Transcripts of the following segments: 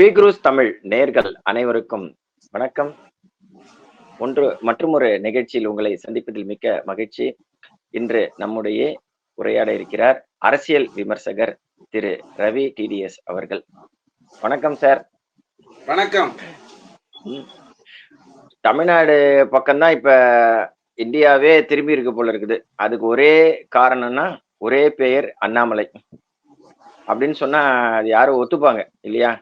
பீக்ரூஸ் தமிழ் நேர்கள் அனைவருக்கும் வணக்கம். ஒன்று மற்றொரு நிகழ்ச்சியில் உங்களை சந்திப்பதில் மிக்க மகிழ்ச்சி. இன்று நம்முடைய உரையாட இருக்கிறார் அரசியல் விமர்சகர் திரு ரவி டிடிஎஸ் அவர்கள். வணக்கம் சார். வணக்கம். தமிழ்நாடு பக்கம்தான் இப்ப இந்தியாவே திரும்பி இருக்கு போல இருக்குது. அதுக்கு ஒரே காரணம்னா ஒரே பெயர் அண்ணாமலை. அப்படின்னு சொன்னா அது யாரும் ஒத்துப்பாங்க இல்லையா?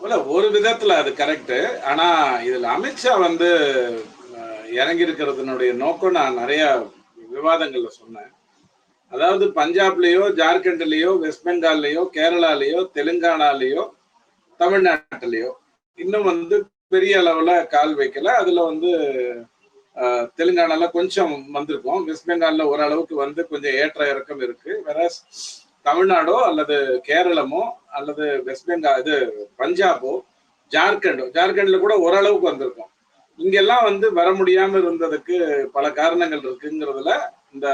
இல்ல ஒரு விதத்துல அது கரெக்ட் ஆனா இதுல அமித்ஷா வந்து இறங்கி இருக்கிறதுனுடைய நோக்கம் நான் நிறைய விவாதங்கள்ல சொன்னேன். அதாவது பஞ்சாப்லயோ ஜார்க்கண்ட்லயோ வெஸ்ட் பெங்கால்லயோ கேரளாலயோ தெலுங்கானாலயோ தமிழ்நாட்டிலயோ இன்னும் வந்து பெரிய அளவுல கால் வைக்கல. அதுல வந்து தெலுங்கானால கொஞ்சம் வந்திருக்கோம். வெஸ்ட் பெங்கால்ல ஓரளவுக்கு வந்து கொஞ்சம் ஏற்ற இறக்கம் இருக்கு. வேற தமிழ்நாடோ அல்லது கேரளமோ அல்லது வெஸ்ட் பெங்கால் இது பஞ்சாபோ ஜார்க்கண்டோ ஜார்க்கண்ட்ல கூட ஓரளவுக்கு வந்திருக்கோம். இங்கெல்லாம் வந்து வர முடியாம இருந்ததுக்கு பல காரணங்கள் இருக்குங்கிறதுல இந்த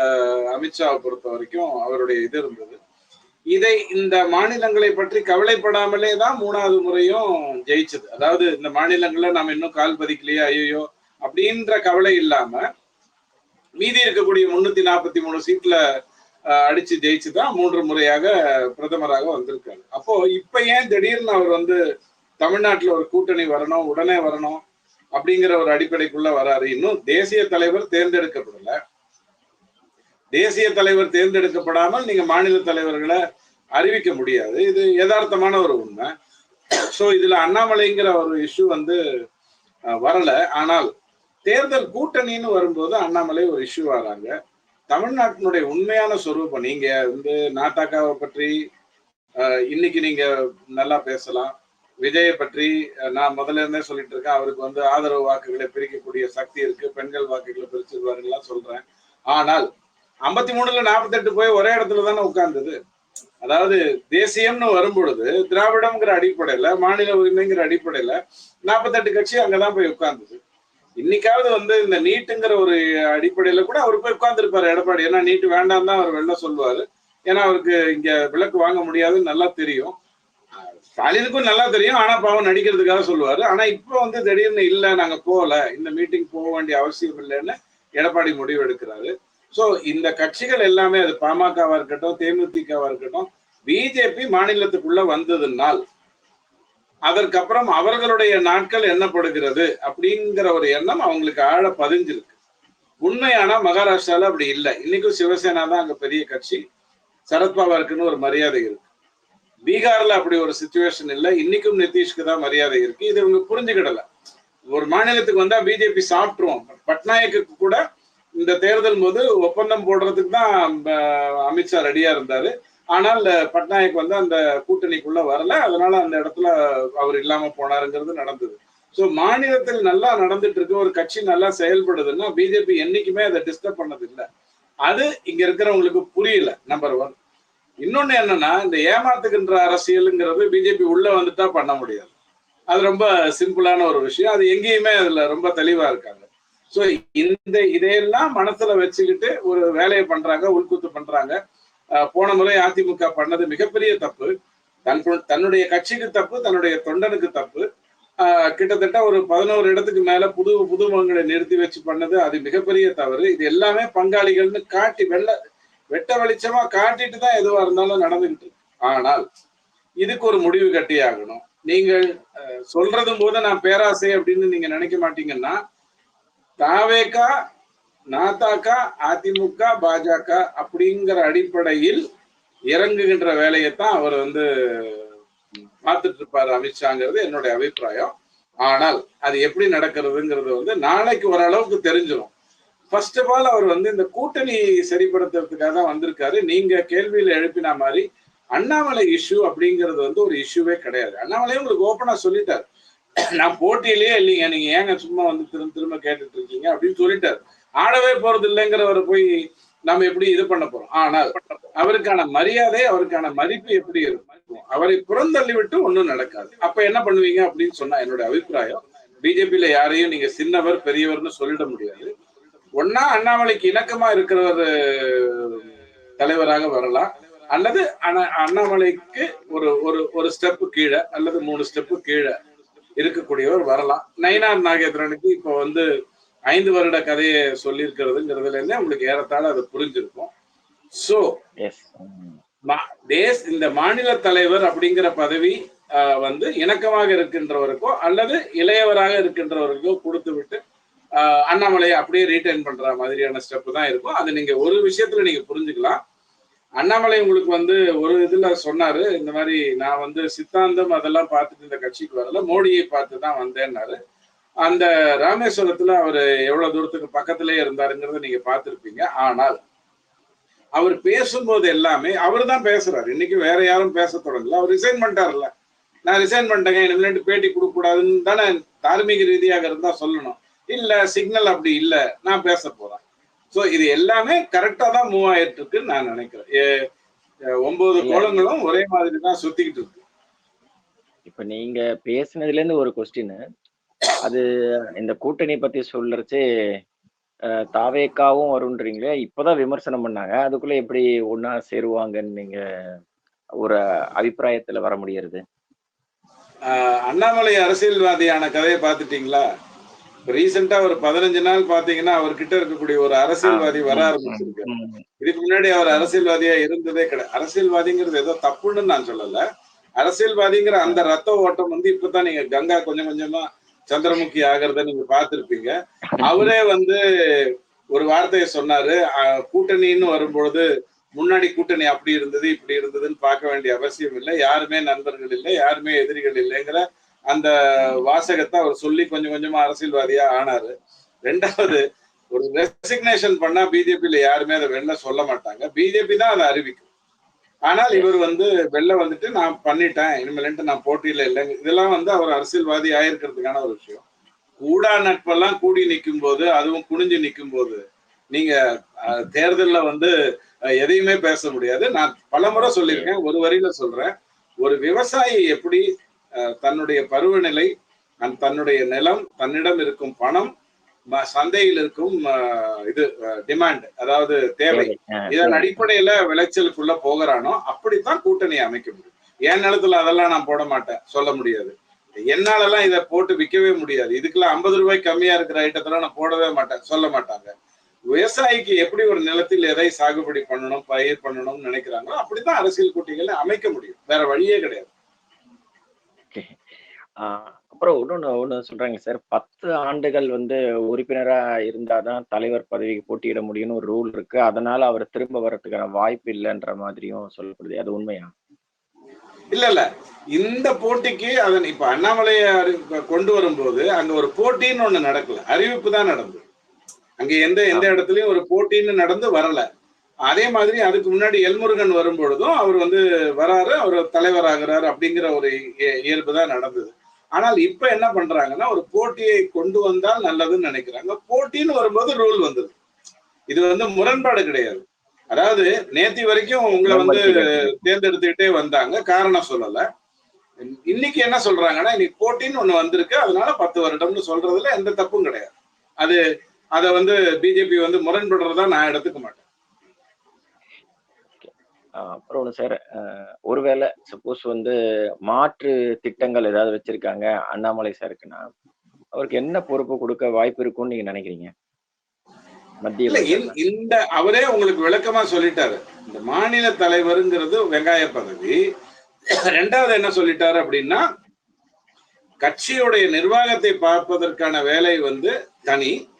அமித்ஷாவை பொறுத்த வரைக்கும் அவருடைய இது இருந்தது. இதை இந்த மாநிலங்களை பற்றி கவலைப்படாமலே தான் மூணாவது முறையும் ஜெயிச்சது. அதாவது இந்த மாநிலங்கள்ல நாம இன்னும் கால் பதிக்கலையே ஐயோ அப்படின்ற கவலை இல்லாம மீதி இருக்கக்கூடிய முன்னூத்தி நாற்பத்தி மூணு சீட்ல அடிச்சு ஜெயிச்சு தான் மூன்று முறையாக பிரதமராக வந்திருக்காரு. அப்போ இப்ப ஏன் திடீர்னு அவர் வந்து தமிழ்நாட்டுல ஒரு கூட்டணி வரணும் உடனே வரணும் அப்படிங்கிற ஒரு அடிப்படைக்குள்ள வராரு. இன்னும் தேசிய தலைவர் தேர்ந்தெடுக்கப்படல. தேசிய தலைவர் தேர்ந்தெடுக்கப்படாமல் நீங்க மாநில தலைவர்களை அறிவிக்க முடியாது. இது யதார்த்தமான ஒரு உண்மை. சோ இதுல அண்ணாமலைங்கிற ஒரு இஷ்யூ வந்து வரல. ஆனால் தேர்தல் கூட்டணின்னு வரும்போது அண்ணாமலை ஒரு இஷ்யூ வராங்க தமிழ்நாட்டினுடைய உண்மையான சொரூபம் நீங்க வந்து நாட்டாக்காவை பற்றி இன்னைக்கு நீங்க நல்லா பேசலாம். விஜயை பற்றி நான் முதல்ல இருந்தே சொல்லிட்டு இருக்கேன். அவருக்கு வந்து ஆதரவு வாக்குகளை பிரிக்கக்கூடிய சக்தி இருக்கு. பெண்கள் வாக்குகளை பிரிச்சிருவாருலாம் சொல்றேன். ஆனால் ஐம்பத்தி மூணுல நாற்பத்தெட்டு போய் ஒரே இடத்துல தானே உட்கார்ந்தது. அதாவது தேசியம்னு வரும்பொழுது திராவிடம்ங்கிற அடிப்படையில மாநில உரிமைங்கிற அடிப்படையில நாற்பத்தெட்டு கட்சி அங்கதான் போய் உட்கார்ந்தது. இன்னைக்காவது வந்து இந்த நீட்டுங்கிற ஒரு அடிப்படையில கூட அவர் போய் உட்கார்ந்துருப்பாரு எடப்பாடி. ஏன்னா நீட்டு வேண்டாம் தான் அவர் வெளில சொல்லுவாரு. ஏன்னா அவருக்கு இங்க விளக்கு வாங்க முடியாதுன்னு நல்லா தெரியும். ஸ்டாலினுக்கும் நல்லா தெரியும் ஆனா பாவம் நடிக்கிறதுக்காக சொல்லுவாரு. ஆனா இப்ப வந்து திடீர்னு இல்ல நாங்க போகல இந்த மீட்டிங் போக வேண்டிய அவசியம் இல்லைன்னு எடப்பாடி முடிவு எடுக்கிறாரு. சோ இந்த கட்சிகள் எல்லாமே அது பாமகவா இருக்கட்டும் தேமுதிகவா இருக்கட்டும் பிஜேபி மாநிலத்துக்குள்ள வந்ததுனால் அதற்கப்புறம் அவர்களுடைய நாட்கள் எண்ணப்படுகிறது அப்படிங்கிற ஒரு எண்ணம் அவங்களுக்கு ஆழ பதிஞ்சிருக்கு. உண்மையான மகாராஷ்டிரால அப்படி இல்லை. இன்னைக்கும் சிவசேனா தான் அங்க பெரிய கட்சி. சரத்பவாருக்குன்னு ஒரு மரியாதை இருக்கு. பீகார்ல அப்படி ஒரு சுச்சுவேஷன் இல்லை. இன்னைக்கும் நிதிஷ்க்கு தான் மரியாதை இருக்கு. இது இவங்க புரிஞ்சுக்கிடல. ஒரு மாநிலத்துக்கு வந்தா பிஜேபி சாப்பிட்டுருவோம் பட்நாயக்கு கூட இந்த தேர்தல் போது ஒப்பந்தம் போடுறதுக்கு தான் அமித்ஷா ரெடியா இருந்தாரு. ஆனால் பட்நாயக் வந்து அந்த கூட்டணிக்குள்ள வரல. அதனால அந்த இடத்துல அவர் இல்லாம போனாருங்கிறது நடந்தது. ஸோ மாநிலத்தில் நல்லா நடந்துட்டு இருக்கு ஒரு கட்சி நல்லா செயல்படுதுன்னா பிஜேபி என்னைக்குமே அதை டிஸ்டர்ப் பண்ணது இல்லை அது இங்க இருக்கிறவங்களுக்கு புரியல நம்பர் ஒன் இன்னொன்னு என்னன்னா இந்த ஏமாத்துகின்ற அரசியலுங்கிறது பிஜேபி உள்ள வந்துட்டா பண்ண முடியாது. அது ரொம்ப சிம்பிளான ஒரு விஷயம். அது எங்கேயுமே அதுல ரொம்ப தெளிவா இருக்காங்க ஸோ இந்த இதையெல்லாம் மனசுல வச்சுக்கிட்டு ஒரு வேலையை பண்றாங்க உள்குத்து பண்றாங்க. போன முறை அதிமுக பண்ணது மிகப்பெரிய தப்பு. தன் தன்னுடைய கட்சிக்கு தப்பு தன்னுடைய தொண்டனுக்கு தப்பு. கிட்டத்தட்ட ஒரு பதினோரு இடத்துக்கு மேல புது புதுமுகங்களை நிறுத்தி வச்சு பண்ணது அது மிகப்பெரிய தவறு. இது எல்லாமே பங்காளிகள்னு காட்டி வெள்ள வெட்ட வெளிச்சமா காட்டிட்டு தான் எதுவா இருந்தாலும் நடந்துகிட்டு ஆனால் இதுக்கு ஒரு முடிவு கட்டி ஆகணும். நீங்கள் சொல்றதும் போது நான் பேராசை அப்படின்னு நீங்க நினைக்க மாட்டீங்கன்னா தாவேக்கா நாதாக்கா அதிமுக பாஜக அப்படிங்கிற அடிப்படையில் இறங்குகின்ற வேலையைத்தான் அவர் வந்து பார்த்துட்டு இருப்பாரு அமித்ஷாங்கிறது என்னுடைய அபிப்பிராயம். ஆனால் அது எப்படி நடக்கிறதுங்கிறது வந்து நாளைக்கு ஓரளவுக்கு தெரிஞ்சிடும் ஃபர்ஸ்ட் ஆஃப் ஆல் அவர் வந்து இந்த கூட்டணி சரிப்படுத்துறதுக்காக தான் வந்திருக்காரு. நீங்க கேள்வியில எழுப்பின மாதிரி அண்ணாமலை இஷ்யூ அப்படிங்கிறது வந்து ஒரு இஷ்யூவே கிடையாது. அண்ணாமலையும் உங்களுக்கு ஓப்பனா சொல்லிட்டாரு. நான் போட்டியிலேயே இல்லைங்க. நீங்க ஏங்க சும்மா வந்து திரும்ப திரும்ப கேட்டுட்டு இருக்கீங்க அப்படின்னு சொல்லிட்டாரு. ஆடவே போறது இல்லைங்கிறவரை போய் நம்ம எப்படி இது பண்ண போறோம்? ஆனால் அவருக்கான மரியாதை அவருக்கான மதிப்பு எப்படி இருக்கும்? அவரை புறந்தள்ளி விட்டு ஒன்றும் நடக்காது. அப்ப என்ன பண்ணுவீங்க அப்படின்னு சொன்னா என்னோட அபிப்பிராயம் பிஜேபியில யாரையும் நீங்க சின்னவர் பெரியவர்னு சொல்லிட முடியாது. ஒன்னா அண்ணாமலைக்கு இணக்கமா இருக்கிறவர் தலைவராக வரலாம். அல்லது அண்ணா- அண்ணாமலைக்கு ஒரு ஒரு ஒரு ஸ்டெப் கீழே அல்லது மூணு ஸ்டெப்பு கீழே இருக்கக்கூடியவர் வரலாம். நயினார் நாகேந்திரனுக்கு இப்போ வந்து ஐந்து வருட கதையை சொல்லியிருக்கிறதுங்கிறதுல இருந்தே உங்களுக்கு ஏறத்தாழ அது புரிஞ்சிருக்கும். சோ தேஸ் இந்த மாநில தலைவர் அப்படிங்கிற பதவி வந்து இணக்கமாக இருக்கின்றவருக்கோ அல்லது இளையவராக இருக்கின்றவருக்கோ கொடுத்து விட்டு ஆஹ், அண்ணாமலையை அப்படியே ரீட்டைன் பண்ற மாதிரியான ஸ்டெப் தான் இருக்கும். அது நீங்க ஒரு விஷயத்துல நீங்க புரிஞ்சுக்கலாம். அண்ணாமலை உங்களுக்கு வந்து ஒரு இதுல சொன்னாரு இந்த மாதிரி நான் வந்து சித்தாந்தம் அதெல்லாம் பார்த்துட்டு இந்த கட்சிக்கு வரல மோடியை பார்த்து தான் வந்தேன்னாரு. அந்த ராமேஸ்வரத்துல அவர் எவ்வளவு தூரத்துக்கு பக்கத்திலே இருந்தாருங்கிறத நீங்க பார்த்திருப்பீங்க. ஆனால் அவர் பேசும்போது எல்லாமே அவர் தான் பேசுறாரு. இன்னைக்கு வேற யாரும் பேச தொடங்கல. அவர் ரிசைன் பண்ணிட்டாருல்ல. நான் ரிசைன் பண்ணிட்டேங்க. இனிமேட்டு பேட்டி கொடுக்க கூடாதுன்னு தானே தார்மீக ரீதியாக இருந்தா சொல்லணும். இல்ல சிக்னல் அப்படி இல்ல. நான் பேச போறேன். சோ இது எல்லாமே கரெக்டா தான் மூவ் ஆயிட்டு இருக்குன்னு நான் நினைக்கிறேன். ஒன்பது. கோலங்களும் ஒரே மாதிரி தான் சுத்திக்கிட்டு இருக்கு. இப்ப நீங்க பேசுனதுல இருந்து ஒரு கொஸ்டின் அது இந்த கூட்டணி பத்தி சொல்றச்சே தாவேக்காவும் வரும்ன்றீங்களே இப்பதான் விமர்சனம் பண்ணாங்க. அதுக்குள்ள எப்படி ஒன்னா சேருவாங்கன்னு நீங்க ஒரு அபிப்பிராயத்துல வர முடியறது? அண்ணாமலை அரசியல்வாதியான கதையை பார்த்துட்டீங்களா? ரீசெண்டா ஒரு பதினஞ்சு நாள் பாத்தீங்கன்னா அவர்கிட்ட இருக்கக்கூடிய ஒரு அரசியல்வாதி வர ஆரம்பிச்சிருக்கு. இதுக்கு முன்னாடி அவர் அரசியல்வாதியா இருந்ததே கிடையாது. அரசியல்வாதிங்கிறது ஏதோ தப்புன்னு நான் சொல்லல. அரசியல்வாதிங்கிற அந்த ரத்த ஓட்டம் வந்து இப்பதான் நீங்க கங்கா கொஞ்சம் கொஞ்சமா சந்திரமுகி ஆகிறத நீங்க பார்த்திருப்பீங்க. அவரே வந்து ஒரு வார்த்தையை சொன்னாரு. கூட்டணின்னு வரும்பொழுது முன்னாடி கூட்டணி அப்படி இருந்தது இப்படி இருந்ததுன்னு பார்க்க வேண்டிய அவசியம் இல்லை. யாருமே நண்பர்கள் இல்லை யாருமே எதிரிகள் இல்லைங்கிற அந்த வாசகத்தை அவர் சொல்லி கொஞ்சம் கொஞ்சமா அரசியல்வாதியா ஆனாரு. ரெண்டாவது ஒரு ரெசிக்னேஷன் பண்ணா பிஜேபியில யாருமே அதை வெளில சொல்ல மாட்டாங்க. பிஜேபி தான் அதை அறிவிக்கும். ஆனால் இவர் வந்து வெளில வந்துட்டு நான் பண்ணிட்டேன் இனிமேல்ட்டு நான் போட்டியில இல்லைங்க இதெல்லாம் வந்து அவர் அரசியல்வாதி ஆயிருக்கிறதுக்கான ஒரு விஷயம். கூடா நட்பெல்லாம் கூடி நிற்கும் போது அதுவும் குனிஞ்சு நிற்கும் போது நீங்க தேர்தல்ல வந்து எதையுமே பேச முடியாது. நான் பலமுறை சொல்லியிருக்கேன் ஒரு வரியில சொல்றேன். ஒரு விவசாயி எப்படி தன்னுடைய பருவநிலை தன்னுடைய நிலம் தன்னிடம் இருக்கும் பணம் சந்தையில் இருக்கும் இது டிமாண்ட் அதாவது தேவை. இதன் அடிப்படையில விளைச்சலுக்குள்ள போகிறானோ அப்படித்தான் கூட்டணி அமைக்க முடியும். என் நிலத்துல அதெல்லாம் நான் போட மாட்டேன் சொல்ல முடியாது. என்னாலலாம் இதை போட்டு விற்கவே முடியாது. இதுக்கெல்லாம் ஐம்பது ரூபாய் கம்மியா இருக்கிற ஐட்டத்தெல்லாம் நான் போடவே மாட்டேன் சொல்ல மாட்டாங்க. விவசாயிக்கு எப்படி ஒரு நிலத்தில் எதை சாகுபடி பண்ணணும் பயிர் பண்ணணும்னு நினைக்கிறாங்களோ அப்படித்தான் அரசியல் கூட்டிகளை அமைக்க முடியும். வேற வழியே கிடையாது. அப்புறம் இன்னொன்னு ஒண்ணு சொல்றாங்க சார். பத்து ஆண்டுகள் வந்து உறுப்பினரா இருந்தாதான் தலைவர் பதவிக்கு போட்டியிட முடியும்னு ஒரு ரூல் இருக்கு. அதனால அவர் திரும்ப வர்றதுக்கான வாய்ப்பு இல்லைன்ற மாதிரியும் சொல்லப்படுது. அது உண்மையா? இல்ல இல்ல. இந்த போட்டிக்கு அதன் இப்ப அண்ணாமலையை கொண்டு வரும்போது அங்க ஒரு போட்டின்னு ஒண்ணு நடக்கல. அறிவிப்பு தான் நடந்தது. அங்க எந்த எந்த இடத்துலயும் ஒரு போட்டின்னு நடந்து வரல. அதே மாதிரி அதுக்கு முன்னாடி எல்முருகன் வரும்பொழுதும் அவர் வந்து வராரு அவர் தலைவராகிறாரு அப்படிங்கிற ஒரு இய- இயல்பு தான் நடந்தது. ஆனால் இப்ப என்ன பண்றாங்கன்னா ஒரு போட்டியை கொண்டு வந்தால் நல்லதுன்னு நினைக்கிறாங்க. போட்டின்னு வரும்போது ரூல் வந்தது. இது வந்து முரண்பாடு கிடையாது. அதாவது நேத்தி வரைக்கும் உங்களை வந்து தேர்ந்தெடுத்துக்கிட்டே வந்தாங்க. காரணம் சொல்லல. இன்னைக்கு என்ன சொல்றாங்கன்னா இன்னைக்கு போட்டின்னு ஒண்ணு வந்திருக்கு. அதனால பத்து வருடம்னு சொல்றதுல எந்த தப்பும் கிடையாது. அது அதை வந்து பிஜேபி வந்து முரண்படுறதா நான் எடுத்துக்க மாட்டேன். அப்புறம் ஒண்ணு சார் ஒருவேளை சப்போஸ் வந்து மாற்று திட்டங்கள் ஏதாவது வச்சிருக்காங்க அண்ணாமலை சாருக்குன்னா அவருக்கு என்ன பொறுப்பு கொடுக்க வாய்ப்பு இருக்கும்னு நீங்க நினைக்கிறீங்க? மத்திய இல்ல இந்த- அவரே உங்களுக்கு விளக்கமா சொல்லிட்டாரு. இந்த மாநில தலைவருங்கிறது வெங்காய பதவி. ரெண்டாவது என்ன சொல்லிட்டாரு அப்படின்னா கட்சியுடைய நிர்வாகத்தை பார்ப்பதற்கான வேலை வந்து தனி.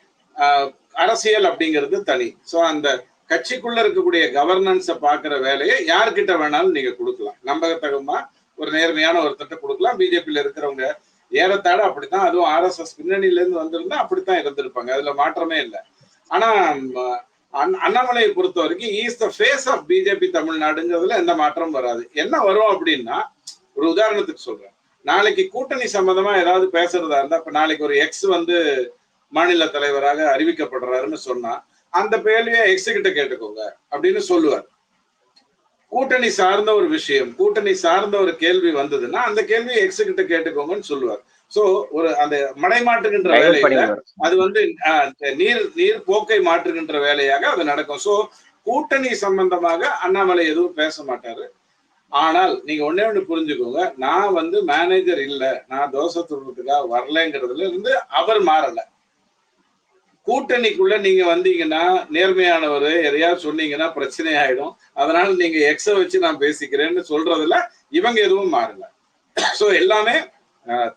அரசியல் அப்படிங்கிறது தனி. சோ அந்த கட்சிக்குள்ள இருக்கக்கூடிய கவர்னன்ஸை பாக்குற வேலையை யார்கிட்ட வேணாலும் நீங்க கொடுக்கலாம். நம்பகத்தகமா ஒரு நேர்மையான ஒருத்தட்ட கொடுக்கலாம். பிஜேபியில இருக்கிறவங்க ஏறத்தாழ அப்படித்தான் அதுவும் ஆர்எஸ்எஸ் பின்னணியில இருந்து வந்திருந்தா அப்படித்தான் இருந்திருப்பாங்க. அதுல மாற்றமே இல்லை. ஆனா அண்ணாமலையை பொறுத்த வரைக்கும் is the face of BJP தமிழ்நாடுங்கிறதுல எந்த மாற்றமும் வராது. என்ன வரும் அப்படின்னா ஒரு உதாரணத்துக்கு சொல்றேன். நாளைக்கு கூட்டணி சம்பந்தமா ஏதாவது பேசுறதா இருந்தா இப்ப நாளைக்கு ஒரு எக்ஸ் வந்து மாநில தலைவராக அறிவிக்கப்படுறாருன்னு சொன்னா அந்த கேள்வியை எக்ஸ் கிட்ட கேட்டுக்கோங்க அப்படின்னு சொல்லுவார். கூட்டணி சார்ந்த ஒரு விஷயம் கூட்டணி சார்ந்த ஒரு கேள்வி வந்ததுன்னா அந்த கேள்வியை எக்ஸ் கிட்ட கேட்டுக்கோங்கன்னு சொல்லுவார். சோ ஒரு அந்த மடைமாற்றுகின்ற வேலையில அது வந்து நீர் நீர் போக்கை மாற்றுகின்ற வேலையாக அது நடக்கும். சோ கூட்டணி சம்பந்தமாக அண்ணாமலை எதுவும் பேச மாட்டாரு. ஆனால் நீங்க ஒன்னே ஒண்ணு புரிஞ்சுக்கோங்க. நான் வந்து மேனேஜர் இல்ல. நான் தோசை துடுறதுக்காக வரலங்கிறதுல இருந்து அவர் மாறல. கூட்டணிக்குள்ள நீங்க வந்தீங்கன்னா நேர்மையானவர் எதையாவது சொன்னீங்கன்னா பிரச்சனை ஆயிடும் அதனால நீங்க எக்ஸ வச்சு நான் பேசிக்கிறேன்னு சொல்றதுல இவங்க எதுவும் மாறல. சோ எல்லாமே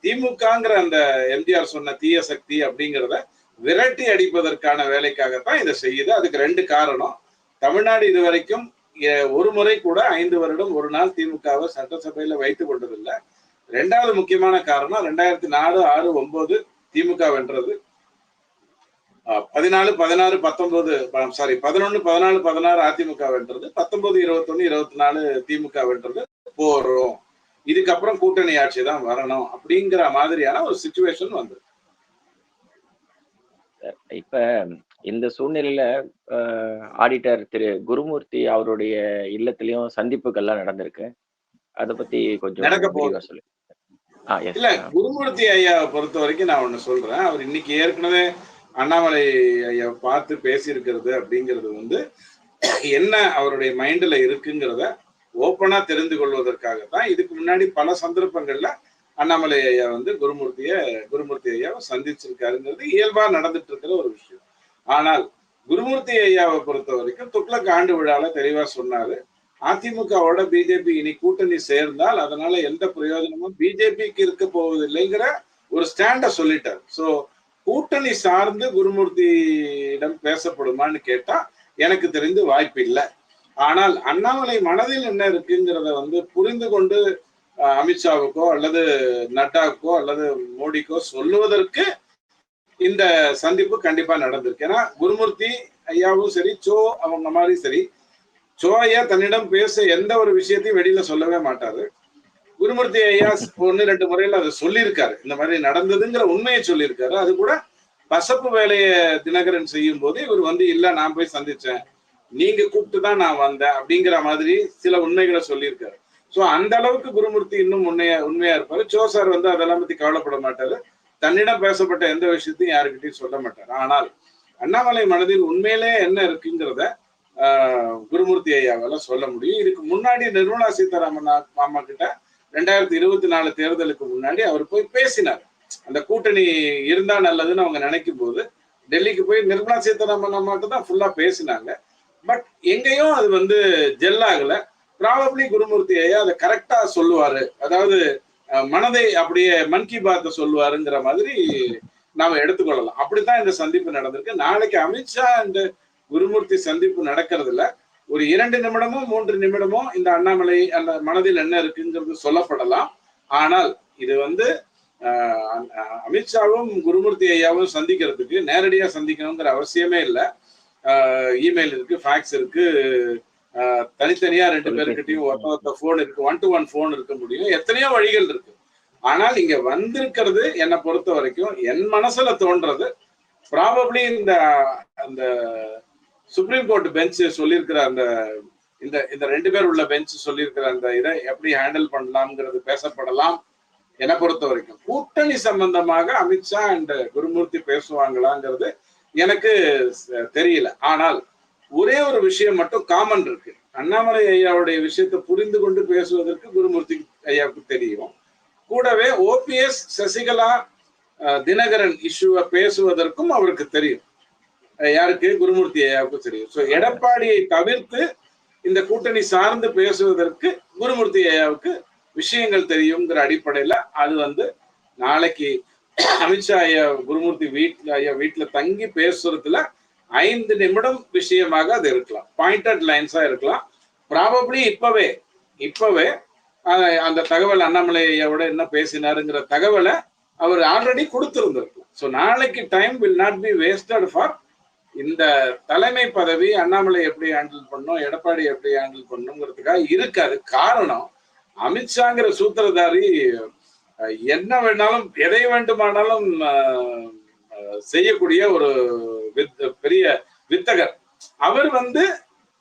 திமுகங்கிற அந்த எம்ஜிஆர் சொன்ன தீய சக்தி அப்படிங்கிறத விரட்டி அடிப்பதற்கான வேலைக்காகத்தான் இதை செய்யுது. அதுக்கு ரெண்டு காரணம். தமிழ்நாடு இது வரைக்கும் ஒரு முறை கூட ஐந்து வருடம் ஒரு நாள் திமுகவை சட்டசபையில வைத்துக் கொண்டதில்லை. ரெண்டாவது முக்கியமான காரணம் ரெண்டாயிரத்தி நாலு ஆறு ஒன்பது திமுக வென்றது. பதினாலு பதினாறு பத்தொன்பது சாரி பதினொன்னு பதினாலு பதினாறு அதிமுக வென்றது பத்தொன்பது இருபத்தொன்னு இருபத்தி நாலு திமுக வென்றது போறோம். இதுக்கப்புறம் கூட்டணி ஆட்சி தான் வரணும் அப்படிங்கிற மாதிரியான ஒரு சுச்சுவேஷன் வந்து இப்ப இந்த சூழ்நிலையில ஆடிட்டர் திரு குருமூர்த்தி அவருடைய இல்லத்திலயும் சந்திப்புகள்லாம் நடந்திருக்கு. அத பத்தி கொஞ்சம் நடக்க போகுது. சொல்லு. இல்ல குருமூர்த்தி ஐயாவை பொறுத்த வரைக்கும் நான் ஒண்ணு சொல்றேன். அவர் இன்னைக்கு ஏற்கனவே அண்ணாமலை ஐயா பார்த்து பேசியிருக்கிறது அப்படிங்கிறது வந்து என்ன அவருடைய மைண்ட்ல இருக்குங்கிறத ஓப்பனா தெரிந்து கொள்வதற்காக தான் இதுக்கு முன்னாடி பல சந்தர்ப்பங்கள்ல அண்ணாமலை ஐயா வந்து குருமூர்த்திய குருமூர்த்தி ஐயாவை சந்திச்சிருக்காருங்கிறது இயல்பா நடந்துட்டு இருக்கிற ஒரு விஷயம். ஆனால் குருமூர்த்தி ஐயாவை பொறுத்த வரைக்கும் துக்ளக் ஆண்டு விழால தெளிவா சொன்னாரு. அதிமுகவோட பிஜேபி இனி கூட்டணி சேர்ந்தால் அதனால எந்த பிரயோஜனமும் பிஜேபிக்கு இருக்க போவதில்லைங்கிற ஒரு ஸ்டாண்ட சொல்லிட்டார். சோ கூட்டணி சார்ந்து குருமூர்த்தியிடம் பேசப்படுமான்னு கேட்டா எனக்கு தெரிந்து வாய்ப்பு இல்லை ஆனால் அண்ணாமலை மனதில் என்ன இருக்குங்கிறத வந்து புரிந்து கொண்டு அமித்ஷாவுக்கோ அல்லது நட்டாவுக்கோ அல்லது மோடிக்கோ சொல்லுவதற்கு இந்த சந்திப்பு கண்டிப்பா நடந்திருக்கு. ஏன்னா குருமூர்த்தி ஐயாவும் சரி சோ அவங்க மாதிரி சரி சோ ஐயா தன்னிடம் பேச எந்த ஒரு விஷயத்தையும் வெளியில சொல்லவே மாட்டாரு. குருமூர்த்தி ஐயா ஒன்னு ரெண்டு முறையில அதை சொல்லியிருக்காரு. இந்த மாதிரி நடந்ததுங்கிற உண்மையை சொல்லியிருக்காரு. அது கூட பசப்பு வேலையை தினகரன் செய்யும் போது இவர் வந்து இல்ல நான் போய் சந்திச்சேன். நீங்க கூப்பிட்டு தான் நான் வந்தேன். அப்படிங்கிற மாதிரி சில உண்மைகளை சொல்லியிருக்காரு. சோ அந்த அளவுக்கு குருமூர்த்தி இன்னும் உண்மையா உண்மையா இருப்பாரு. சோ சார் வந்து அதெல்லாம் பத்தி கவலைப்பட மாட்டாரு. தன்னிடம் பேசப்பட்ட எந்த விஷயத்தையும் யாருக்கிட்டையும் சொல்ல மாட்டார். ஆனால் அண்ணாமலை மனதில் உண்மையிலே என்ன இருக்குங்கிறத குருமூர்த்தி ஐயாவால சொல்ல முடியும். இதுக்கு முன்னாடி நிர்மலா சீதாராமன் மாமா கிட்ட ரெண்டாயிரத்தி இருபத்தி நாலு தேர்தலுக்கு முன்னாடி அவர் போய் பேசினார். அந்த கூட்டணி இருந்தா நல்லதுன்னு அவங்க நினைக்கும் போது டெல்லிக்கு போய் நிர்மலா சீதாராமன் மட்டும் தான் ஃபுல்லா பேசினாங்க. பட் எங்கேயும் அது வந்து ஜெல் ஆகல. ப்ராபப்ளி குருமூர்த்தி ஐயா அதை கரெக்டா சொல்லுவாரு. அதாவது மனதை அப்படியே மன் கி பாத்தை சொல்லுவாருங்கிற மாதிரி நாம எடுத்துக்கொள்ளலாம். அப்படித்தான் இந்த சந்திப்பு நடந்திருக்கு. நாளைக்கு அமித்ஷா இந்த குருமூர்த்தி சந்திப்பு நடக்கிறதுல ஒரு இரண்டு நிமிடமோ மூன்று நிமிடமோ இந்த அண்ணாமலை அந்த மனதில் என்ன இருக்குங்கிறது சொல்லப்படலாம். ஆனால் இது வந்து அமித்ஷாவும் குருமூர்த்தி ஐயாவும் சந்திக்கிறதுக்கு நேரடியா சந்திக்கணுங்கிற அவசியமே இல்லை. இமெயில் இருக்கு ஃபேக்ஸ் இருக்கு தனித்தனியா ரெண்டு பேருக்கிட்டையும் ஒருத்த ஒருத்த போன் இருக்கு ஒன் டு ஒன் போன் இருக்க முடியும். எத்தனையோ வழிகள் இருக்கு. ஆனால் இங்க வந்திருக்கிறது என்னை பொறுத்த வரைக்கும் என் மனசுல தோன்றது ப்ராபப்ளி இந்த அந்த சுப்ரீம் கோர்ட் பெஞ்ச் சொல்லியிருக்கிற அந்த இந்த இந்த ரெண்டு பேர் உள்ள பெஞ்ச் சொல்லியிருக்கிற அந்த இதை எப்படி ஹேண்டில் பண்ணலாம்ங்கிறது பேசப்படலாம் என பொறுத்த வரைக்கும். கூட்டணி சம்பந்தமாக அமித்ஷா அண்ட் குருமூர்த்தி பேசுவாங்களாங்கிறது எனக்கு தெரியல. ஆனால் ஒரே ஒரு விஷயம் மட்டும் காமன் இருக்கு. அண்ணாமலை ஐயாவுடைய விஷயத்தை புரிந்து கொண்டு பேசுவதற்கு குருமூர்த்தி ஐயாவுக்கு தெரியும். கூடவே ஓபிஎஸ் சசிகலா தினகரன் இஷ்யூவை பேசுவதற்கும் அவருக்கு தெரியும். யாருக்கு? குருமூர்த்தி ஐயாவுக்கு தெரியும். ஸோ எடப்பாடியை தவிர்த்து இந்த கூட்டணி சார்ந்து பேசுவதற்கு குருமூர்த்தி ஐயாவுக்கு விஷயங்கள் தெரியுங்கிற அடிப்படையில அது வந்து நாளைக்கு அமித்ஷா ஐயா குருமூர்த்தி வீட்ல ஐயா வீட்டுல தங்கி பேசுறதுல ஐந்து நிமிடம் விஷயமாக அது இருக்கலாம். பாயிண்டட் லைன்ஸா இருக்கலாம். ப்ராபப்ளி இப்பவே இப்பவே அந்த தகவல் அண்ணாமலை ஐயாவோட என்ன பேசினாருங்கிற தகவலை அவர் ஆல்ரெடி கொடுத்திருந்திருக்கலாம். ஸோ நாளைக்கு time will not be wasted for இந்த தலைமை பதவி அண்ணாமலை எப்படி ஹேண்டில் பண்ணும் எடப்பாடி எப்படி ஹேண்டில் பண்ணுங்கிறதுக்காக இருக்காது காரணம் அமித்ஷாங்கிற சூத்திரதாரி என்ன வேணாலும் எதை வேண்டுமானாலும் செய்யக்கூடிய ஒரு வித் பெரிய வித்தகர். அவர் வந்து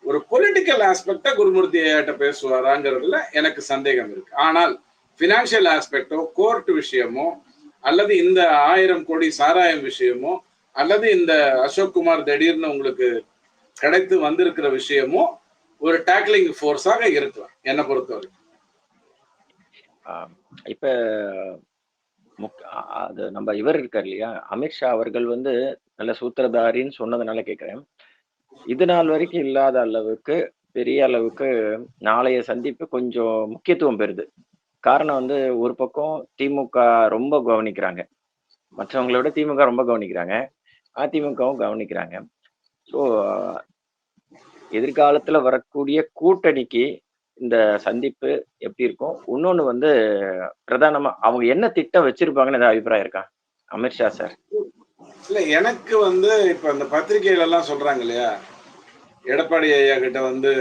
ஒரு பொலிட்டிக்கல் ஆஸ்பெக்டா குருமூர்த்தி ஐயாட்ட பேசுவாராங்கிறதுல எனக்கு சந்தேகம் இருக்கு. ஆனால் பினான்சியல் ஆஸ்பெக்டோ கோர்ட் விஷயமோ அல்லது இந்த ஆயிரம் கோடி சாராயம் விஷயமோ அல்லது இந்த அசோக் குமார் திடீர்னு உங்களுக்கு கிடைத்து வந்திருக்கிற விஷயமும் ஒரு டேக்லிங் ஃபோர்ஸாக இருக்கலாம். என்னை பொறுத்தவரை ஆஹ் இப்ப முக்- அது நம்ம இவர் இருக்கார் இல்லையா? அமித்ஷா அவர்கள் வந்து நல்ல சூத்திரதாரின்னு சொன்னதுனால கேட்கிறேன் இது நாள் வரைக்கும் இல்லாத அளவுக்கு பெரிய அளவுக்கு நாளைய சந்திப்பு கொஞ்சம் முக்கியத்துவம் பெறுது. காரணம் வந்து ஒரு பக்கம் திமுக ரொம்ப கவனிக்கிறாங்க. மற்றவங்கள விட திமுக ரொம்ப கவனிக்கிறாங்க. அதிமுகவும் கவனிக்கிறாங்க. ஸோ எதிர்காலத்தில் வரக்கூடிய கூட்டணிக்கு இந்த சந்திப்பு எப்படி இருக்கும்? இன்னொன்று வந்து பிரதானமாக அவங்க என்ன திட்டம் வச்சிருப்பாங்கன்னு ஏதாவது அபிப்பிராயம் இருக்கா? அமித்ஷா சார். இல்லை எனக்கு வந்து இப்போ இந்த பத்திரிகைகள் எல்லாம் சொல்றாங்க இல்லையா? எடப்பாடி ஐயா கிட்ட வந்து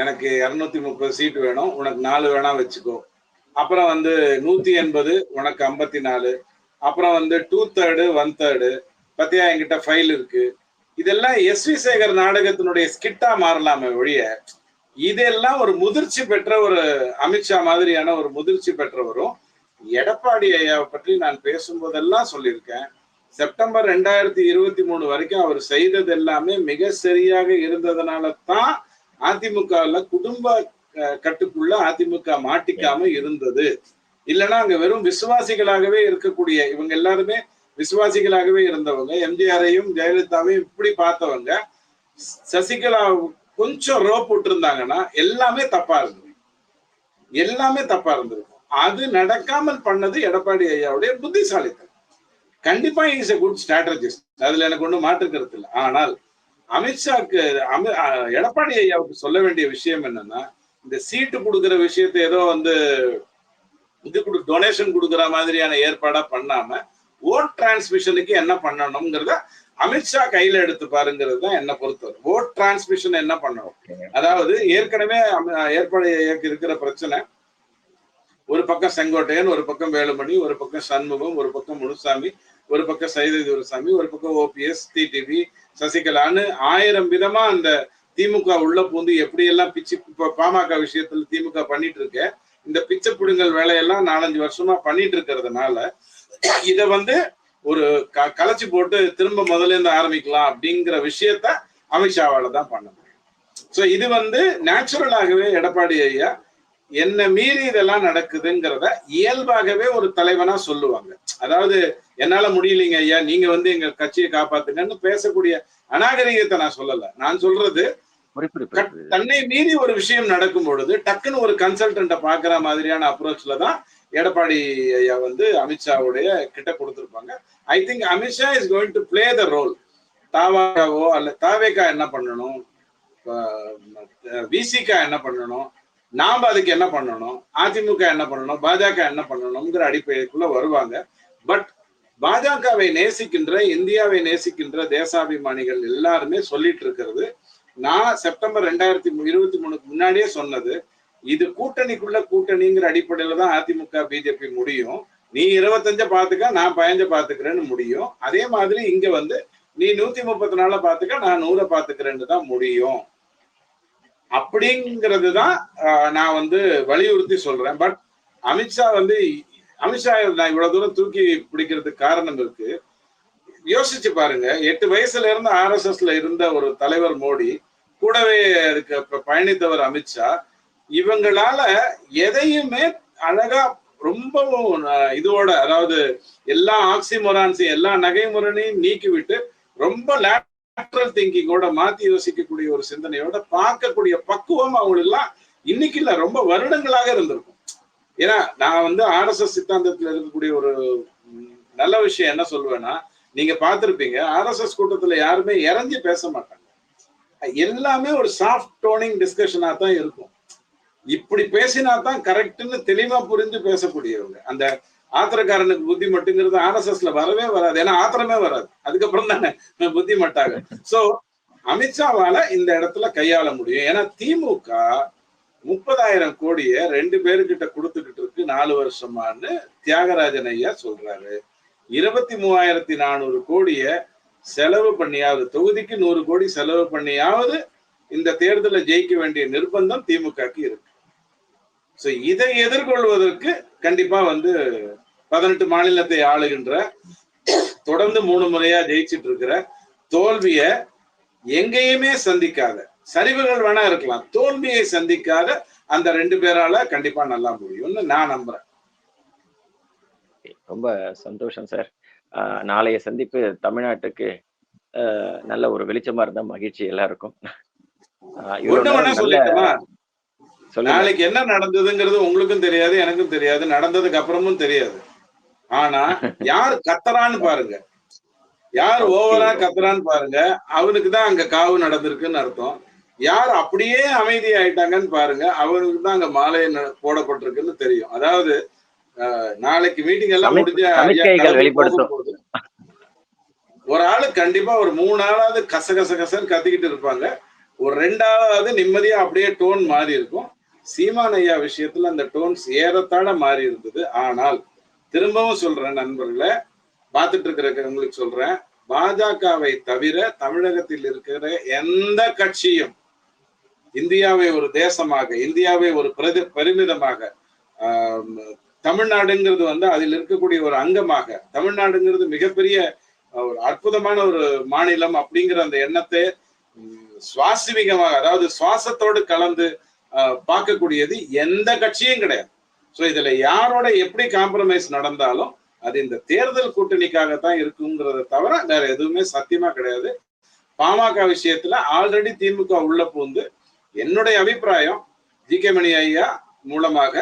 எனக்கு இரநூத்தி முப்பது சீட் வேணும் உனக்கு நாலு வேணா வச்சுக்கோ. அப்புறம் வந்து நூத்தி எண்பது உனக்கு ஐம்பத்தி நாலு. அப்புறம் வந்து டூ தேர்டு ஒன் தேர்டு பத்தியா என்கிட்ட ஃபைல் இருக்கு. இதெல்லாம் எஸ் வி சேகர் நாடகத்தினுடைய ஸ்கிட்டா மாறலாமே ஒழிய இதெல்லாம் ஒரு முதிர்ச்சி பெற்ற ஒரு அமித்ஷா மாதிரியான ஒரு முதிர்ச்சி பெற்றவரும் எடப்பாடி ஐயாவை பற்றி நான் பேசும்போதெல்லாம் சொல்லியிருக்கேன். செப்டம்பர் ரெண்டாயிரத்தி இருபத்தி மூணு வரைக்கும் அவர் செய்தது எல்லாமே மிக சரியாக இருந்ததுனால தான் அதிமுகல குடும்ப கட்டுக்குள்ள அதிமுக மாட்டிக்காம இருந்தது. இல்லைன்னா அங்க வெறும் விசுவாசிகளாகவே இருக்கக்கூடிய இவங்க எல்லாருமே விசுவாசிகளாகவே இருந்தவங்க எம்ஜிஆரையும் ஜெயலலிதாவையும் இப்படி பார்த்தவங்க சசிகலா கொஞ்சம் ரோப் விட்டுருந்தாங்கன்னா எல்லாமே தப்பா இருந்தது. எல்லாமே தப்பா இருந்திருக்கும். அது நடக்காமல் பண்ணது எடப்பாடி ஐயாவுடைய புத்திசாலித்தனம். கண்டிப்பா இஸ் எ குட் ஸ்ட்ராட்டஜிஸ்ட் அதுல எனக்கு ஒண்ணும் மாற்றுக்கிறது கருத்து இல்லை. ஆனால் அமித்ஷாக்கு அமி அஹ் எடப்பாடி ஐயாவுக்கு சொல்ல வேண்டிய விஷயம் என்னன்னா இந்த சீட்டு கொடுக்குற விஷயத்தை ஏதோ வந்து இது கொடு டொனேஷன் கொடுக்குற மாதிரியான ஏற்பாடா பண்ணாம ஓட் டிரான்ஸ்மிஷனுக்கு என்ன பண்ணணுங்கிறத அமித்ஷா கையில எடுத்து பாருங்கிறது தான் என்ன பொறுத்தவரை. ஓட் டிரான்ஸ்மிஷன் என்ன பண்ணணும்? அதாவது ஏற்கனவே ஏற்பாடு இருக்கிற பிரச்சனை. ஒரு பக்கம் செங்கோட்டையன் ஒரு பக்கம் வேலுமணி ஒரு பக்கம் சண்முகம் ஒரு பக்கம் முனுசாமி ஒரு பக்கம் சைதை துரசாமி ஒரு பக்கம் ஓபிஎஸ் டிடிவி சசிகலான்னு ஆயிரம் விதமா அந்த திமுக உள்ள பூந்து எப்படி எல்லாம் பிச்சு பாமக விஷயத்துல திமுக பண்ணிட்டு இருக்க இந்த பிச்சை புடுங்கல் வேலையெல்லாம் நாலஞ்சு வருஷமா பண்ணிட்டு இருக்கிறதுனால இத வந்து ஒரு க- கலைச்சு போட்டு திரும்ப முதல்ல இருந்து ஆரம்பிக்கலாம் அப்படிங்கிற விஷயத்த அமித்ஷாவால தான் பண்ண முடியும் சோ இது வந்து நேச்சுரலாகவே எடப்பாடி ஐயா என்ன மீறி இதெல்லாம் நடக்குதுங்கிறத இயல்பாகவே ஒரு தலைவனா சொல்லுவாங்க அதாவது என்னால முடியலைங்க ஐயா நீங்க வந்து எங்க கட்சியை காப்பாத்துங்கன்னு பேசக்கூடிய அநாகரிகத்தை நான் சொல்லல நான் சொல்றது. தன்னை மீறி ஒரு விஷயம் நடக்கும் பொழுது டக்குன்னு ஒரு கன்சல்டன்ட பாக்குற மாதிரியான அப்ரோச்ல தான் எடப்பாடி ஐயா வந்து அமித்ஷாவுடைய கிட்ட கொடுத்துருப்பாங்க. I think Amit Shah is going to play the role தாவாவோ அல்ல தாவேகா என்ன பண்ணணும்? விசிகா என்ன பண்ணணும்? நாம அதுக்கு என்ன பண்ணணும்? அதிமுக என்ன பண்ணணும்? பாஜக என்ன பண்ணணும்ங்கிற அடிப்படைக்குள்ள வருவாங்க. பட் பாஜகவை நேசிக்கின்ற இந்தியாவை நேசிக்கின்ற தேசாபிமானிகள் எல்லாருமே சொல்லிட்டு இருக்கிறது. நான் செப்டம்பர் ரெண்டாயிரத்தி இருபத்தி மூணுக்கு முன்னாடியே சொன்னது. இது கூட்டணிக்குள்ள கூட்டணிங்கிற அடிப்படையில தான் அதிமுக பிஜேபி முடியும். நீ இருபத்தஞ்ச பாத்துக்க நான் பயஞ்ச பாத்துக்கிறேன்னு முடியும். அதே மாதிரி இங்க வந்து நீ நூத்தி முப்பத்தி நாலு பாத்துக்க நான் நூற பாத்துக்கிறேன்னு தான் முடியும். அப்படிங்கிறது தான் நான் வந்து வலியுறுத்தி சொல்றேன். பட் அமித்ஷா வந்து அமித்ஷா நான் இவ்வளவு தூரம் தூக்கி பிடிக்கிறதுக்கு காரணம் இருக்கு. யோசிச்சு பாருங்க. எட்டு வயசுல இருந்து ஆர்எஸ்எஸ்ல இருந்த ஒரு தலைவர் மோடி கூடவே அதுக்கு பயணித்தவர் அமித்ஷா இவங்களால எதையுமே அழகா ரொம்பவும் இதோட அதாவது எல்லா ஆக்சிமொரான்ஸையும் எல்லா நகைமுறையும் நீக்கிவிட்டு ரொம்ப லேட்ரல் திங்கிங்கோட மாத்தி யோசிக்கக்கூடிய ஒரு சிந்தனையோட பார்க்கக்கூடிய பக்குவம் அவங்களெல்லாம் இன்னைக்கு இல்ல ரொம்ப வருடங்களாக இருந்திருக்கும். ஏன்னா நான் வந்து ஆர்எஸ்எஸ் சித்தாந்தத்துல இருக்கக்கூடிய ஒரு நல்ல விஷயம் என்ன சொல்லுவேன்னா நீங்க பார்த்திருப்பீங்க ஆர்எஸ்எஸ் கூட்டத்துல யாருமே இறங்கி பேச மாட்டாங்க. எல்லாமே ஒரு சாஃப்ட் டோனிங் டிஸ்கஷனா தான் இருக்கும். இப்படி பேசினா தான் கரெக்ட்னு தெளிவா புரிஞ்சு பேசக்கூடியவங்க. அந்த ஆத்திரக்காரனுக்கு புத்தி மட்டுங்கிறது ஆர்எஸ்எஸ்ல வரவே வராது. ஏன்னா ஆத்திரமே வராது. அதுக்கப்புறம் தானே புத்தி மட்டாங்க சோ அமித்ஷாவால இந்த இடத்துல கையாள முடியும். ஏன்னா திமுக முப்பதாயிரம் கோடிய ரெண்டு பேருக்கிட்ட கொடுத்துக்கிட்டு இருக்கு. நாலு வருஷமான்னு தியாகராஜன் ஐயா சொல்றாரு. இருபத்தி மூவாயிரத்தி நானூறு கோடிய செலவு பண்ணியாவது தொகுதிக்கு நூறு கோடி செலவு பண்ணியாவது இந்த தேர்தலை ஜெயிக்க வேண்டிய நிர்பந்தம் திமுகக்கு இருக்கு. சோ இதை எதிர்கொள்வதற்கு கண்டிப்பா வந்து பதினெட்டு மாநிலத்தை ஆளுகின்ற தொடர்ந்து மூணு முறையா ஜெயிச்சிட்டு இருக்கிற தோல்விய எங்கேயுமே சந்திக்காத சரிவுகள் வேணா இருக்கலாம் தோல்வியை சந்திக்காத அந்த ரெண்டு பேரால கண்டிப்பா நல்லா முடியும்னு நான் நம்புறேன். ரொம்ப சந்தோஷம் சார். நாளைய சந்திப்பு தமிழ்நாட்டுக்கு நல்ல ஒரு வெளிச்சமா இருந்தா மகிழ்ச்சி எல்லாருக்கும். நாளைக்கு என்ன நடந்ததுங்கிறது உங்களுக்கும் தெரியாது எனக்கும் தெரியாது நடந்ததுக்கு அப்புறமும் தெரியாது. ஆனா யார் கத்துறான்னு பாருங்க. யார். ஓவரா கத்துறான்னு பாருங்க அவனுக்கு தான் அங்க காவு நடந்திருக்குன்னு அர்த்தம். யார் அப்படியே அமைதி ஆயிட்டாங்கன்னு பாருங்க அவனுக்கு தான் அங்க மாலை போடப்பட்டிருக்குன்னு தெரியும். அதாவது நாளைக்கு மீட்டிங் எல்லாம் முடிஞ்சு ஒரு ஆளு கண்டிப்பா ஒரு மூணு நாளாவது கச கச கசன்னு கத்திக்கிட்டு இருப்பாங்க. ஒரு ரெண்டாவது நிம்மதியா அப்படியே டோன் மாறி இருக்கும். சீமான் ஐயா விஷயத்துல அந்த டோன்ஸ் ஏறத்தாழ மாறி இருந்தது. ஆனால் திரும்பவும் சொல்றேன் நண்பர்களை பார்த்துட்டு இருக்கிறவங்களுக்கு சொல்றேன் பாஜகவை தவிர தமிழகத்தில் இருக்கிற எந்த கட்சியும் இந்தியாவை ஒரு தேசமாக இந்தியாவை ஒரு பிரதி பெருமிதமாக தமிழ்நாடுங்கிறது வந்து அதில் இருக்கக்கூடிய ஒரு அங்கமாக தமிழ்நாடுங்கிறது மிகப்பெரிய ஒரு அற்புதமான ஒரு மாநிலம் அப்படிங்கிற அந்த எண்ணத்தை ம், சுவாசிமிகமாக அதாவது சுவாசத்தோடு கலந்து பார்க்கக்கூடியது எந்த கட்சியும் கிடையாது. ஸோ இதுல யாரோட எப்படி காம்ப்ரமைஸ் நடந்தாலும் அது இந்த தேர்தல் கூட்டணிக்காகத்தான் இருக்குங்கிறத தவிர வேற எதுவுமே சத்தியமா கிடையாது. பாமக விஷயத்துல ஆல்ரெடி திமுக உள்ள பூந்து என்னுடைய அபிப்பிராயம் ஜி கே மணி ஐயா மூலமாக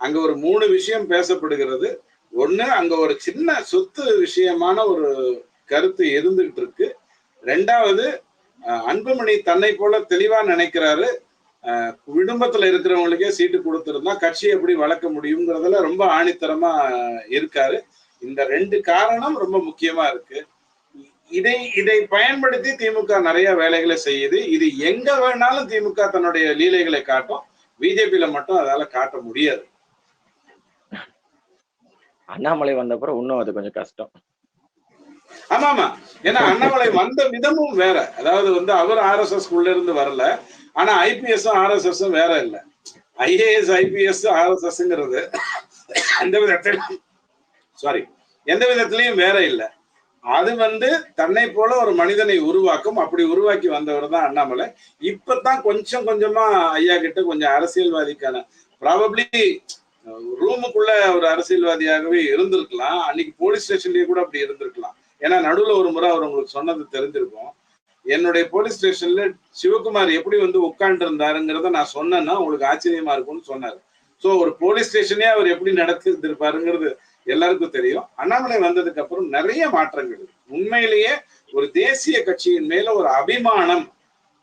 அங்க ஒரு மூணு விஷயம் பேசப்படுகிறது. ஒண்ணு அங்க ஒரு சின்ன சொத்து விஷயமான ஒரு கருத்து இருந்துகிட்டு இருக்கு. ரெண்டாவது அன்புமணி தன்னை போல தெளிவா நினைக்கிறாரு. குடும்பத்துல இருக்கிறவங்களுக்கே சீட்டு கொடுத்திருந்தா கட்சி எப்படி வளர்க்க முடியுங்கிறதுல ரொம்ப ஆணித்தரமா இருக்காரு. இந்த ரெண்டு காரணம் ரொம்ப முக்கியமா இருக்கு. இதை இதை பயன்படுத்தி திமுக நிறைய வேலைகளை செய்யுது. இது எங்க வேணாலும் திமுக தன்னுடைய லீலைகளை காட்டும். பிஜேபியில மட்டும் அதால காட்ட முடியாது. அண்ணாமலை வந்தப்புறம் இன்னும் அது கொஞ்சம் கஷ்டம். ஆமா ஆமா ஏன்னா அண்ணாமலை வந்த விதமும் வேற. அதாவது வந்து அவர் ஆர்எஸ்எஸ் உள்ள இருந்து வரல. ஆனா ஐபிஎஸும் ஆர்எஸ்எஸும் வேற இல்ல. ஐஏஎஸ் ஐபிஎஸ் ஆர்எஸ்எஸ்ங்கிறது எந்த விதத்திலும் சாரி எந்த விதத்திலையும் வேற இல்ல. அது வந்து தன்னை போல ஒரு மனிதனை உருவாக்கும். அப்படி உருவாக்கி வந்தவர் தான் அண்ணாமலை. இப்பதான் கொஞ்சம் கொஞ்சமா ஐயா கிட்ட கொஞ்சம் அரசியல்வாதிக்கான ப்ராபப்ளி ரூமுக்குள்ள ஒரு அரசியல்வாதியாகவே இருந்திருக்கலாம். அன்னைக்கு போலீஸ் ஸ்டேஷன்லயே கூட அப்படி இருந்திருக்கலாம். ஏன்னா நடுவுல ஒரு முறை அவர் உங்களுக்கு சொன்னது தெரிஞ்சிருக்கும். என்னுடைய போலீஸ் ஸ்டேஷன்ல சிவகுமார் எப்படி வந்து உட்கார்ந்து இருந்தாருங்கிறத நான் சொன்னேன்னா உங்களுக்கு ஆச்சரியமா இருக்கும்னு சொன்னாரு. ஸோ ஒரு போலீஸ் ஸ்டேஷனே அவர் எப்படி நடத்திருந்திருப்பாருங்கிறது எல்லாருக்கும் தெரியும். அண்ணாமலை வந்ததுக்கு அப்புறம் நிறைய மாற்றங்கள். உண்மையிலேயே ஒரு தேசிய கட்சியின் மேல ஒரு அபிமானம்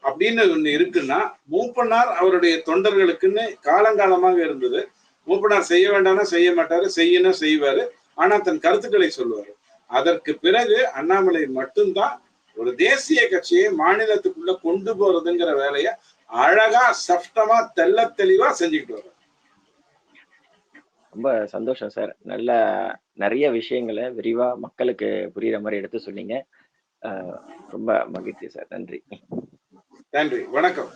அப்படின்னு ஒண்ணு இருக்குன்னா மூப்பனார் அவருடைய தொண்டர்களுக்குன்னு காலங்காலமாக இருந்தது. மூப்பனார் செய்ய வேண்டாம்னா செய்ய மாட்டாரு செய்யணும் செய்வாரு. ஆனா தன் கருத்துக்களை சொல்லுவாரு. அதற்கு பிறகு அண்ணாமலை மட்டும்தான் ஒரு தேசிய கட்சியை மாநிலத்துக்குள்ள கொண்டு போறதுங்கிற வேலையை அழகா சப்டமா தெள்ள தெளிவா செஞ்சுக்கிட்டு வர்றாரு. ரொம்ப சந்தோஷம் சார். நல்ல நிறைய விஷயங்களை விரிவா மக்களுக்கு புரியுற மாதிரி எடுத்து சொன்னீங்க. ரொம்ப மகிழ்ச்சி சார். நன்றி. நன்றி. வணக்கம்.